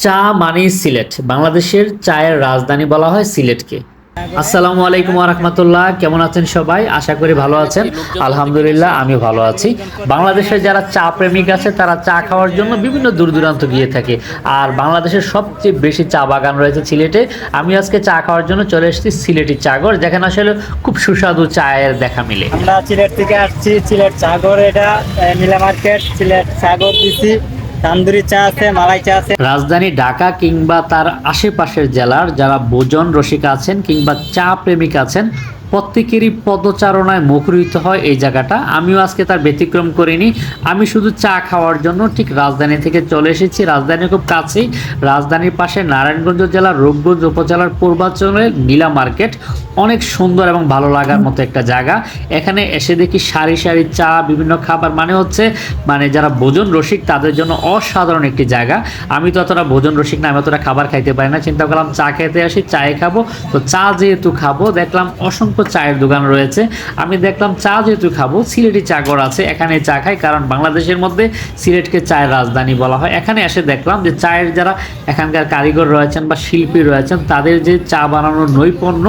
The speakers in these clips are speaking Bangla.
চা মানেই সিলেট। বাংলাদেশের চায়ের রাজধানী বলা হয় সিলেটকে। আসসালামু আলাইকুম রহমতুল্লাহ। কেমন আছেন সবাই? আশা করি ভালো আছেন। আলহামদুলিল্লাহ আমি ভালো আছি। বাংলাদেশের যারা চা প্রেমিক আছে, তারা চা খাওয়ার জন্য বিভিন্ন দূর দূরান্ত গিয়ে থাকে। আর বাংলাদেশের সবচেয়ে বেশি চা বাগান রয়েছে সিলেটে। আমি আজকে চা খাওয়ার জন্য চলে এসেছি সিলেটি চাগর, যেখানে আসলে খুব সুস্বাদু চায়ের দেখা মিলে। আমরা সিলেট থেকে আসছি, সিলেট সাগর এটা নীলা মার্কেট, সিলেট সাগর দিছি। তান্দুরি চা আছে, মালাই চা আছে। রাজধানী ঢাকা কিংবা তার আশেপাশের জেলার যারা ভোজন রসিকা আছেন কিংবা চা প্রেমিক আছেন প্রত্যেকেরই পদচারণায় মুখরিত হয় এই জায়গাটা। আমিও আজকে তার ব্যতিক্রম করিনি। আমি শুধু চা খাওয়ার জন্য ঠিক রাজধানী থেকে চলে এসেছি। রাজধানী খুব কাছেই। রাজধানীর পাশে নারায়ণগঞ্জ জেলার রূপগঞ্জ উপজেলার পূর্বাঞ্চলের নীলা মার্কেট। অনেক সুন্দর এবং ভালো লাগার মতো একটা জায়গা। এখানে এসে দেখি সারি সারি চা, বিভিন্ন খাবার মানে হচ্ছে মানে যারা ভোজন রসিক তাদের জন্য অসাধারণ একটি জায়গা। আমি তো অতটা ভোজন রসিক না, আমি অতটা খাবার খাইতে পারি না। চিন্তা করলাম চা খেতে আসি, চায়ে খাব। তো চা যেহেতু খাব, দেখলাম অসংখ্য চায়ের দোকান রয়েছে। আমি দেখলাম চা যেহেতু খাব, সিলেটি চা গড় আছে, এখানে চা খাই, কারণ বাংলাদেশের মধ্যে সিলেটকে চায়ের রাজধানী বলা হয়। এখানে এসে দেখলাম যে চায়ের যারা এখানকার কারিগর রয়েছেন বা শিল্পী রয়েছেন, তাদের যে চা বানানোর নৈপুণ্য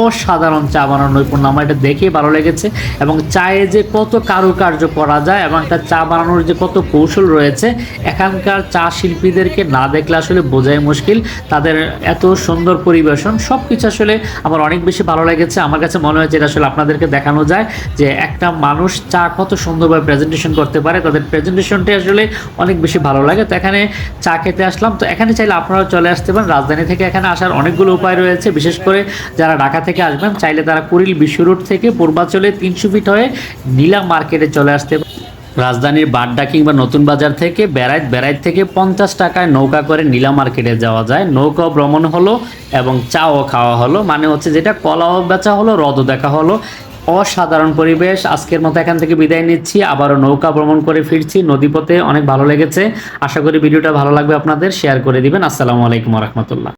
অসাধারণ চা বানানোর নৈপুণ্য। আমার এটা দেখেই ভালো লেগেছে এবং চায়ে যে কত কারুকার্য করা যায় এবং একটা চা বানানোর যে কত কৌশল রয়েছে, এখানকার চা শিল্পীদেরকে না দেখলে আসলে বোঝাই মুশকিল। তাদের এত সুন্দর পরিবেশন সব কিছু আসলে আমার অনেক বেশি ভালো লেগেছে। আমার কাছে মনে হয়েছে এটা আসলে আপনাদেরকে দেখানো যায় যে একটা মানুষ চা কত সুন্দরভাবে প্রেজেন্টেশন করতে পারে। তাদের প্রেজেন্টেশনটি আসলে অনেক বেশি ভালো লাগে। তো এখানে চা খেতে আসলাম। তো এখানে চাইলে আপনারা চলে আসতে পারেন। রাজধানী থেকে এখানে আসার অনেকগুলো উপায় রয়েছে। বিশেষ করে যারা ঢাকা থেকে আসবেন, চাইলে তারা কুড়িল বিশ্ব রোড থেকে পূর্বাচলে তিনশো ফিট হয়ে নীলা মার্কেটে চলে আসতে রাজধানীর বাড্ডা কিংবা নতুন বাজার থেকে বেড়াইত বেড়াইত থেকে পঞ্চাশ টাকায় নৌকা করে নীলা মার্কেটে যাওয়া যায়। নৌকা ভ্রমণ হলো এবং চাও খাওয়া হলো মানে হচ্ছে যেটা কলাও বেচা হলো হ্রদও দেখা হলো। অসাধারণ পরিবেশ, আজকের মতো এখান থেকে বিদায় নিচ্ছি। আবারও নৌকা ভ্রমণ করে ফিরছি, নদীপথে অনেক ভালো লেগেছে। আশা করি ভিডিওটা ভালো লাগবে আপনাদের, শেয়ার করে দিবেন। আসসালামু আলাইকুম রহমতুল্লাহ।